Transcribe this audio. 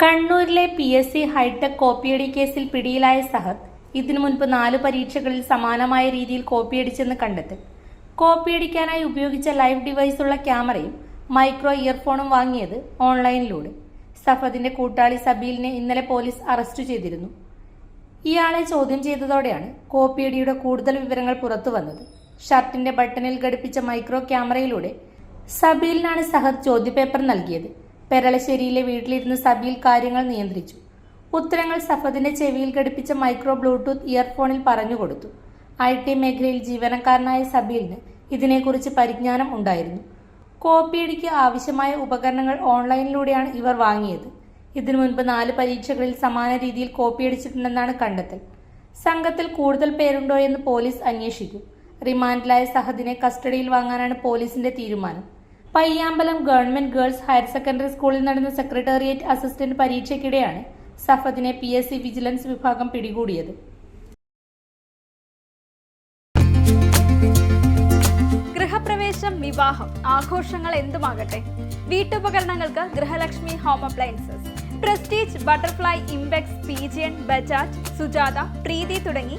കണ്ണൂരിലെ P S C hi tech കോപ്പിയടി കേസിൽ പിടിയിലായ സഹദ് ഇതിനു മുൻപ് നാല് പരീക്ഷകളിൽ സമാനമായ രീതിയിൽ കോപ്പിയടിച്ചെന്ന് കണ്ടെത്തി. കോപ്പിയടിക്കാനായി ഉപയോഗിച്ച ലൈവ് ഡിവൈസുള്ള ക്യാമറയും മൈക്രോ ഇയർഫോണും വാങ്ങിയത് ഓൺലൈനിലൂടെ. സഫദിന്റെ കൂട്ടാളി സബീലിനെ ഇന്നലെ പോലീസ് അറസ്റ്റ് ചെയ്തിരുന്നു. ഇയാളെ ചോദ്യം ചെയ്തതോടെയാണ് കോപ്പിയടിയുടെ കൂടുതൽ വിവരങ്ങൾ പുറത്തു വന്നത്. ഷർട്ടിന്റെ ബട്ടണിൽ ഘടിപ്പിച്ച മൈക്രോ ക്യാമറയിലൂടെ സബീലിനാണ് സഹദ് ചോദ്യപേപ്പർ നൽകിയത്. പെരളശ്ശേരിയിലെ വീട്ടിലിരുന്ന് സബീൽ കാര്യങ്ങൾ നിയന്ത്രിച്ചു. ഉത്തരങ്ങൾ സഫദിന്റെ ചെവിയിൽ ഘടിപ്പിച്ച മൈക്രോ ബ്ലൂടൂത്ത് ഇയർഫോണിൽ പറഞ്ഞുകൊടുത്തു ഐ ടി മേഖലയിൽ ജീവനക്കാരനായ സബീലിന് ഇതിനെക്കുറിച്ച് പരിജ്ഞാനം ഉണ്ടായിരുന്നു. കോപ്പിയടിക്ക് ആവശ്യമായ ഉപകരണങ്ങൾ ഓൺലൈനിലൂടെയാണ് ഇവർ വാങ്ങിയത്. ഇതിനു മുൻപ് നാല് പരീക്ഷകളിൽ സമാന രീതിയിൽ കോപ്പിയടിച്ചിട്ടുണ്ടെന്നാണ് കണ്ടെത്തൽ. സംഘത്തിൽ കൂടുതൽ പേരുണ്ടോ എന്ന് പോലീസ് അന്വേഷിക്കും. റിമാൻഡിലായ സഹദിനെ കസ്റ്റഡിയിൽ വാങ്ങാനാണ് പോലീസിന്റെ തീരുമാനം. Payyambalam government girls higher secondary സ്കൂളിൽ നടന്ന സെക്രട്ടേറിയറ്റ് അസിസ്റ്റന്റ് പരീക്ഷയ്ക്കിടെയാണ് സഫദിനെ പി എസ് സി വിജിലൻസ് വിഭാഗം പിടികൂടിയത്. ഗൃഹപ്രവേശം വിവാഹം ആഘോഷങ്ങൾ എന്തുമാകട്ടെ? വീട്ടുപകരണങ്ങൾക്ക് Grihalakshmi home appliances Prestige Butterfly Imbex Pigeon Bajaj Sujata Preethi തുടങ്ങി